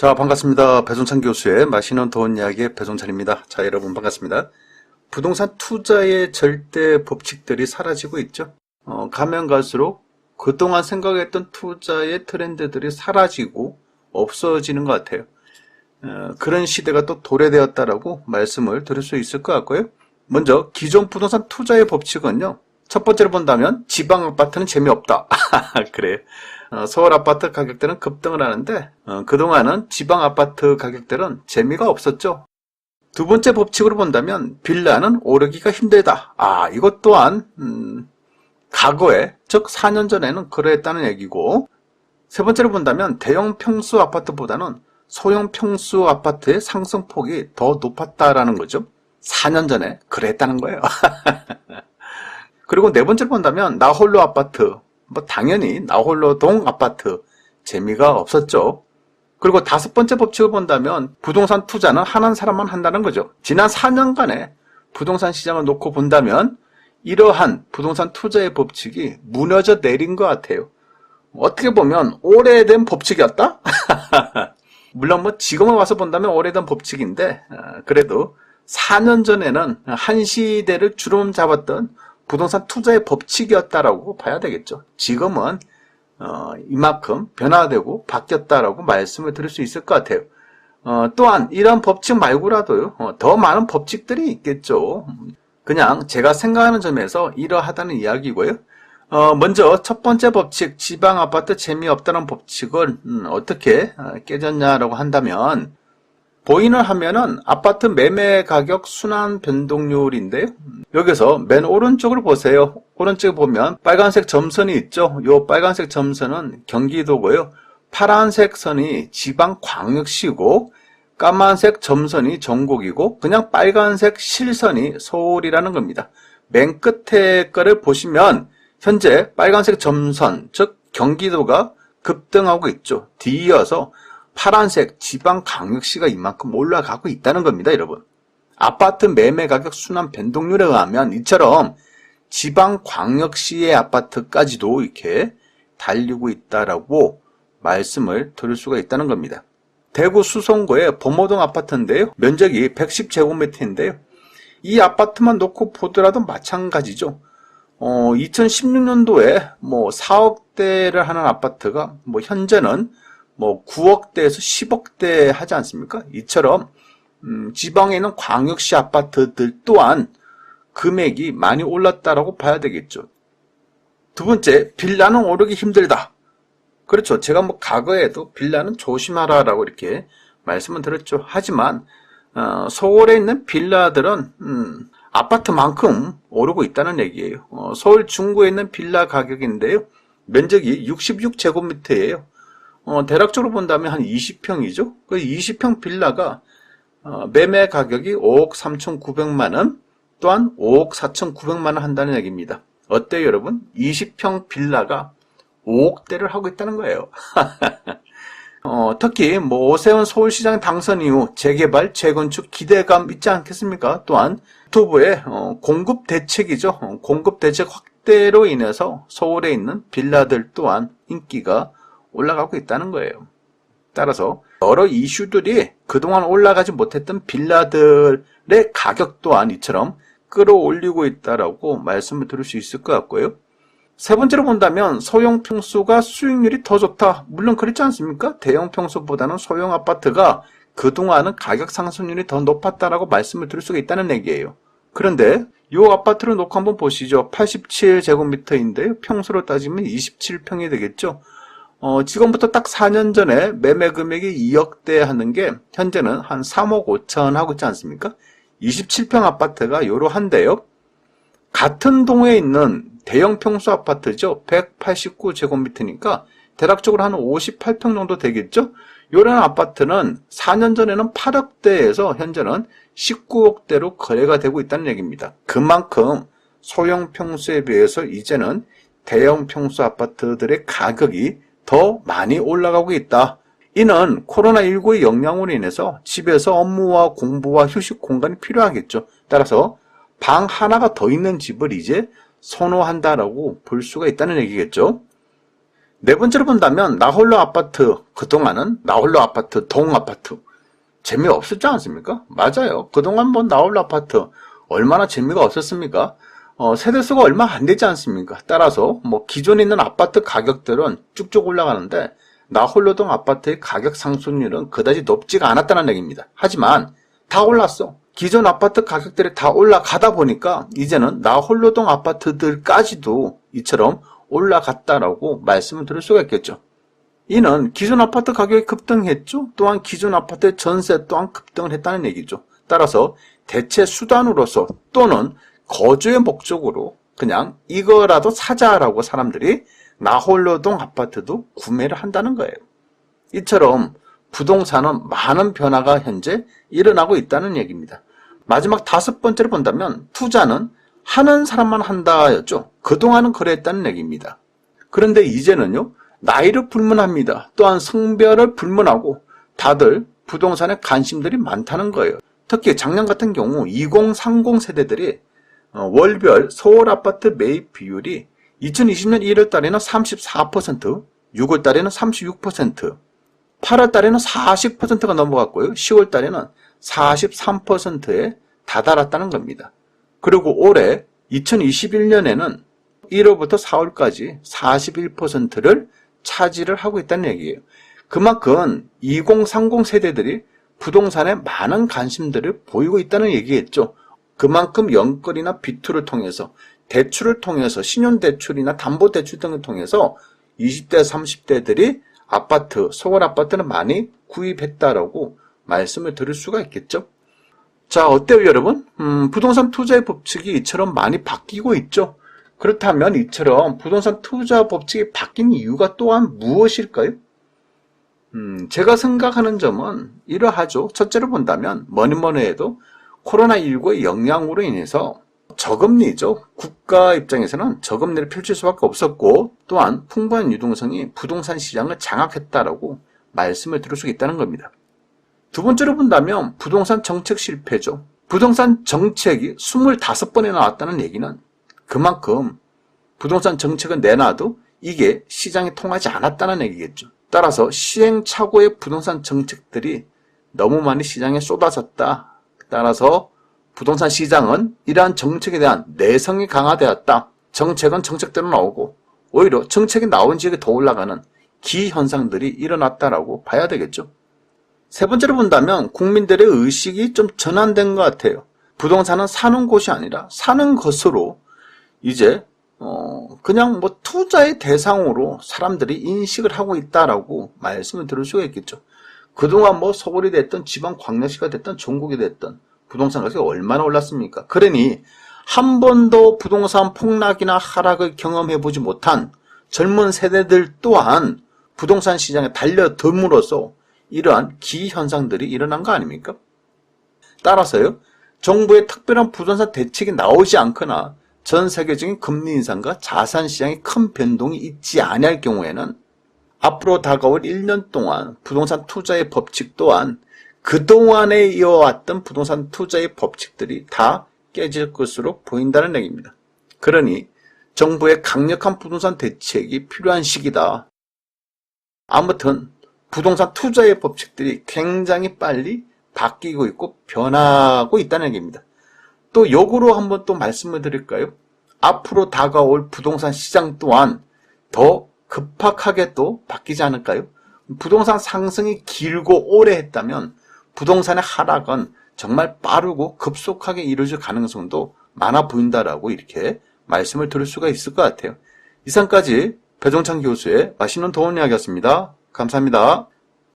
자, 반갑습니다. 배종찬 교수의 마시는 돈 이야기의 배종찬입니다. 자, 여러분 반갑습니다. 부동산 투자의 절대 법칙들이 사라지고 있죠. 어, 가면 갈수록 그동안 생각했던 투자의 트렌드들이 사라지고 없어지는 것 같아요. 어, 그런 시대가 또 도래되었다라고 말씀을 드릴 수 있을 것 같고요. 먼저 기존 부동산 투자의 법칙은요. 첫 번째로 본다면 지방 아파트는 재미없다. 그래. 어, 서울 아파트 가격들은 급등을 하는데 어, 그동안은 지방 아파트 가격들은 재미가 없었죠. 두 번째 법칙으로 본다면 빌라는 오르기가 힘들다. 아 이것 또한 음, 과거에 즉 4년 전에는 그랬다는 얘기고 세 번째로 본다면 대형 평수 아파트보다는 소형 평수 아파트의 상승폭이 더 높았다라는 거죠. 4년 전에 그랬다는 거예요. 그리고 네 번째로 본다면 나홀로 아파트 뭐 당연히 나홀로 동 아파트 재미가 없었죠. 그리고 다섯 번째 법칙을 본다면 부동산 투자는 하는 사람만 한다는 거죠. 지난 4년간의 부동산 시장을 놓고 본다면 이러한 부동산 투자의 법칙이 무너져 내린 것 같아요. 어떻게 보면 오래된 법칙이었다? 물론 뭐 지금은 와서 본다면 오래된 법칙인데 어, 그래도 4년 전에는 한 시대를 주름 잡았던 부동산 투자의 법칙이었다라고 봐야 되겠죠. 지금은 어, 이만큼 변화되고 바뀌었다라고 말씀을 드릴 수 있을 것 같아요. 어, 또한 이런 법칙 말고라도요, 어, 더 많은 법칙들이 있겠죠. 그냥 제가 생각하는 점에서 이러하다는 이야기고요. 어, 먼저 첫 번째 법칙, 지방 아파트 재미없다는 법칙을 음, 어떻게 어, 깨졌냐라고 한다면 보인을 하면은 아파트 매매 가격 순환 변동률인데요. 여기서 맨 오른쪽을 보세요. 오른쪽에 보면 빨간색 점선이 있죠. 요 빨간색 점선은 경기도고요. 파란색 선이 지방 광역시고 까만색 점선이 전국이고 그냥 빨간색 실선이 서울이라는 겁니다. 맨 끝에 거를 보시면 현재 빨간색 점선 즉 경기도가 급등하고 있죠. 뒤이어서 파란색 지방광역시가 이만큼 올라가고 있다는 겁니다, 여러분. 아파트 매매 가격 순환 변동률에 의하면 이처럼 지방광역시의 아파트까지도 이렇게 달리고 있다라고 말씀을 드릴 수가 있다는 겁니다. 대구 수성구의 범호동 아파트인데요. 면적이 110제곱미터인데요. 이 아파트만 놓고 보더라도 마찬가지죠. 어, 2016년도에 뭐 4억대를 하는 아파트가 뭐 현재는 뭐 9억대에서 10억대 하지 않습니까? 이처럼 음, 지방에 있는 광역시 아파트들 또한 금액이 많이 올랐다라고 봐야 되겠죠. 두 번째, 빌라는 오르기 힘들다. 그렇죠. 제가 뭐 과거에도 빌라는 조심하라라고 이렇게 말씀을 드렸죠. 하지만 어, 서울에 있는 빌라들은 음, 아파트만큼 오르고 있다는 얘기예요. 어, 서울 중구에 있는 빌라 가격인데요. 면적이 66제곱미터예요. 어, 대략적으로 본다면 한 20평이죠. 그 20평 빌라가 어, 매매 가격이 5억 3,900만 원, 또한 5억 4,900만 원 한다는 얘기입니다. 어때요, 여러분? 20평 빌라가 5억대를 하고 있다는 거예요. 어, 특히 뭐 오세훈 서울시장 당선 이후 재개발, 재건축 기대감 있지 않겠습니까? 또한 유튜브의 어, 공급 대책이죠. 어, 공급 대책 확대로 인해서 서울에 있는 빌라들 또한 인기가 올라가고 있다는 거예요. 따라서 여러 이슈들이 그동안 올라가지 못했던 빌라들의 가격 또한 이처럼 끌어올리고 있다라고 말씀을 드릴 수 있을 것 같고요. 세 번째로 본다면 소형 평수가 수익률이 더 좋다. 물론 그렇지 않습니까? 대형 평수보다는 소형 아파트가 그동안은 가격 상승률이 더 높았다라고 말씀을 드릴 수가 있다는 얘기예요. 그런데 이 아파트를 놓고 한번 보시죠. 87제곱미터인데요. 평수로 따지면 27평이 되겠죠. 어, 지금부터 딱 4년 전에 매매 금액이 2억대 하는 게 현재는 한 3억 5천 하고 있지 않습니까? 27평 아파트가 요러한데요. 같은 동에 있는 대형 평수 아파트죠. 189제곱미터니까 대략적으로 한 58평 정도 되겠죠. 요런 아파트는 4년 전에는 8억대에서 현재는 19억대로 거래가 되고 있다는 얘기입니다. 그만큼 소형 평수에 비해서 이제는 대형 평수 아파트들의 가격이 더 많이 올라가고 있다. 이는 코로나19의 영향으로 인해서 집에서 업무와 공부와 휴식 공간이 필요하겠죠. 따라서 방 하나가 더 있는 집을 이제 선호한다라고 볼 수가 있다는 얘기겠죠. 네 번째로 본다면 나홀로 아파트 그동안은 나홀로 아파트 동 아파트 재미없었지 않습니까? 맞아요. 그동안 뭐 나홀로 아파트 얼마나 재미가 없었습니까? 어, 세대수가 얼마 안 되지 않습니까? 따라서 뭐 기존에 있는 아파트 가격들은 쭉쭉 올라가는데 나홀로동 아파트의 가격 상승률은 그다지 높지가 않았다는 얘기입니다. 하지만 다 올랐어. 기존 아파트 가격들이 다 올라가다 보니까 이제는 나홀로동 아파트들까지도 이처럼 올라갔다라고 말씀을 드릴 수가 있겠죠. 이는 기존 아파트 가격이 급등했죠. 또한 기존 아파트의 전세 또한 급등을 했다는 얘기죠. 따라서 대체 수단으로서 또는 거주의 목적으로 그냥 이거라도 사자라고 사람들이 나홀로동 아파트도 구매를 한다는 거예요. 이처럼 부동산은 많은 변화가 현재 일어나고 있다는 얘기입니다. 마지막 다섯 번째로 본다면 투자는 하는 사람만 한다였죠. 그동안은 그랬다는 얘기입니다. 그런데 이제는요, 나이를 불문합니다. 또한 성별을 불문하고 다들 부동산에 관심들이 많다는 거예요. 특히 작년 같은 경우 2030 세대들이 어, 월별 서울 아파트 매입 비율이 2020년 1월 달에는 34%, 6월 달에는 36%, 8월 달에는 40%가 넘어갔고요. 10월 달에는 43%에 다다랐다는 겁니다. 그리고 올해 2021년에는 1월부터 4월까지 41%를 차지를 하고 있다는 얘기예요. 그만큼 2030 세대들이 부동산에 많은 관심들을 보이고 있다는 얘기겠죠. 그만큼 연끌이나 비투를 통해서 대출을 통해서 신용대출이나 담보대출 등을 통해서 20대, 30대들이 아파트, 서울 아파트는 많이 구입했다라고 말씀을 드릴 수가 있겠죠. 자, 어때요, 여러분? 음, 부동산 투자의 법칙이 이처럼 많이 바뀌고 있죠. 그렇다면 이처럼 부동산 투자 법칙이 바뀐 이유가 또한 무엇일까요? 음, 제가 생각하는 점은 이러하죠. 첫째로 본다면 뭐니 뭐니 해도 코로나19의 영향으로 인해서 저금리죠. 국가 입장에서는 저금리를 펼칠 수밖에 없었고 또한 풍부한 유동성이 부동산 시장을 장악했다라고 말씀을 드릴 수 있다는 겁니다. 두 번째로 본다면 부동산 정책 실패죠. 부동산 정책이 25번에 나왔다는 얘기는 그만큼 부동산 정책을 내놔도 이게 시장에 통하지 않았다는 얘기겠죠. 따라서 시행착오의 부동산 정책들이 너무 많이 시장에 쏟아졌다. 따라서 부동산 시장은 이러한 정책에 대한 내성이 강화되었다. 정책은 정책대로 나오고 오히려 정책이 나온 지역에 더 올라가는 기현상들이 일어났다라고 봐야 되겠죠. 세 번째로 본다면 국민들의 의식이 좀 전환된 것 같아요. 부동산은 사는 곳이 아니라 사는 것으로 이제 어 그냥 뭐 투자의 대상으로 사람들이 인식을 하고 있다라고 말씀을 들을 수가 있겠죠. 그동안 뭐 서울이 됐든 지방 광역시가 됐든 전국이 됐든 부동산 가격이 얼마나 올랐습니까? 그러니 한 번도 부동산 폭락이나 하락을 경험해 보지 못한 젊은 세대들 또한 부동산 시장에 달려들므로써 이러한 기현상들이 일어난 거 아닙니까? 따라서요, 정부의 특별한 부동산 대책이 나오지 않거나 전 세계적인 금리 인상과 자산 시장의 큰 변동이 있지 아니할 경우에는 앞으로 다가올 1년 동안 부동산 투자의 법칙 또한 그동안에 이어왔던 부동산 투자의 법칙들이 다 깨질 것으로 보인다는 얘기입니다. 그러니 정부의 강력한 부동산 대책이 필요한 시기다. 아무튼 부동산 투자의 법칙들이 굉장히 빨리 바뀌고 있고 변하고 있다는 얘기입니다. 또 역으로 한번 또 말씀을 드릴까요? 앞으로 다가올 부동산 시장 또한 더 급박하게 또 바뀌지 않을까요? 부동산 상승이 길고 오래 했다면 부동산의 하락은 정말 빠르고 급속하게 이루어질 가능성도 많아 보인다라고 이렇게 말씀을 드릴 수가 있을 것 같아요. 이상까지 배종찬 교수의 맛있는 도움 이야기였습니다. 감사합니다.